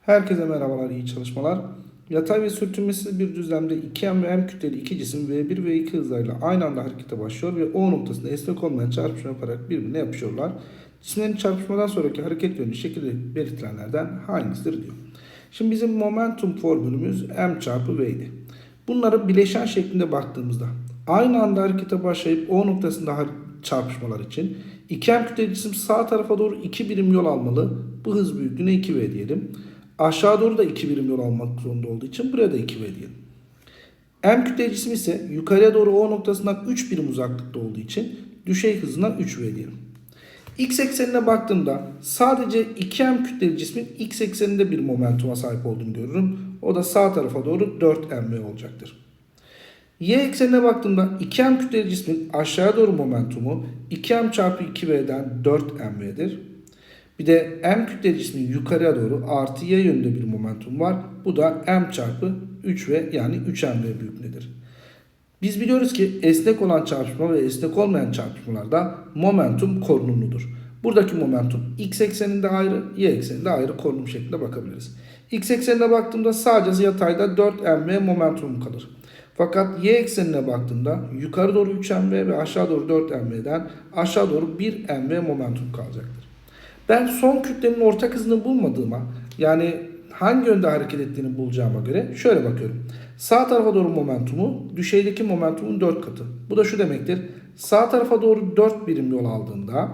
Herkese merhabalar, iyi çalışmalar. Yatay ve sürtünmesiz bir düzlemde 2M ve M kütleli iki cisim V1 ve 2 hızlarıyla aynı anda harekete başlıyor ve O noktasında esnek olmayan çarpışma yaparak birbirine yapışıyorlar. Cisimlerin çarpışmadan sonraki hareket yönü şekilde belirtilenlerden hangisidir diyor. Şimdi bizim momentum formülümüz M çarpı V'ydi. Bunları bileşen şeklinde baktığımızda aynı anda harekete başlayıp O noktasında çarpışmalar için 2M kütleli cisim sağ tarafa doğru 2 birim yol almalı. Bu hız büyüklüğüne 2V diyelim. Aşağı doğru da 2 birim yol almak zorunda olduğu için buraya da 2V diyelim. M kütleli cisim ise yukarıya doğru O noktasından 3 birim uzaklıkta olduğu için düşey hızına 3V diyelim. X eksenine baktığımda sadece 2M kütleli cismin X ekseninde bir momentuma sahip olduğunu görürüm. O da sağ tarafa doğru 4mv olacaktır. Y eksenine baktığımda 2M kütleli cismin aşağıya doğru momentumu 2M çarpı 2V'den 4mv'dir. Bir de M kütleli cismin yukarıya doğru artı Y yönünde bir momentum var. Bu da M çarpı 3V yani 3mv büyüklüğündedir. Biz biliyoruz ki esnek olan çarpışma ve esnek olmayan çarpışmalarda momentum korunumludur. Buradaki momentum x ekseninde ayrı, y ekseninde ayrı korunum şeklinde bakabiliriz. X eksenine baktığımda sadece yatayda 4mv momentumum kalır. Fakat y eksenine baktığımda yukarı doğru 3mv ve aşağı doğru 4mv'den aşağı doğru 1mv momentum kalacaktır. Ben son kütlenin ortak hızını bulmadığıma yani hangi yönde hareket ettiğini bulacağıma göre şöyle bakıyorum. Sağ tarafa doğru momentumu düşeydeki momentumun 4 katı. Bu da şu demektir. Sağ tarafa doğru 4 birim yol aldığında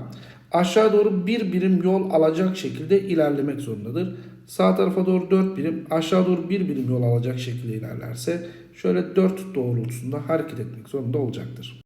aşağı doğru 1 birim yol alacak şekilde ilerlemek zorundadır. Sağ tarafa doğru 4 birim, aşağı doğru 1 birim yol alacak şekilde ilerlerse şöyle 4 doğrultusunda hareket etmek zorunda olacaktır.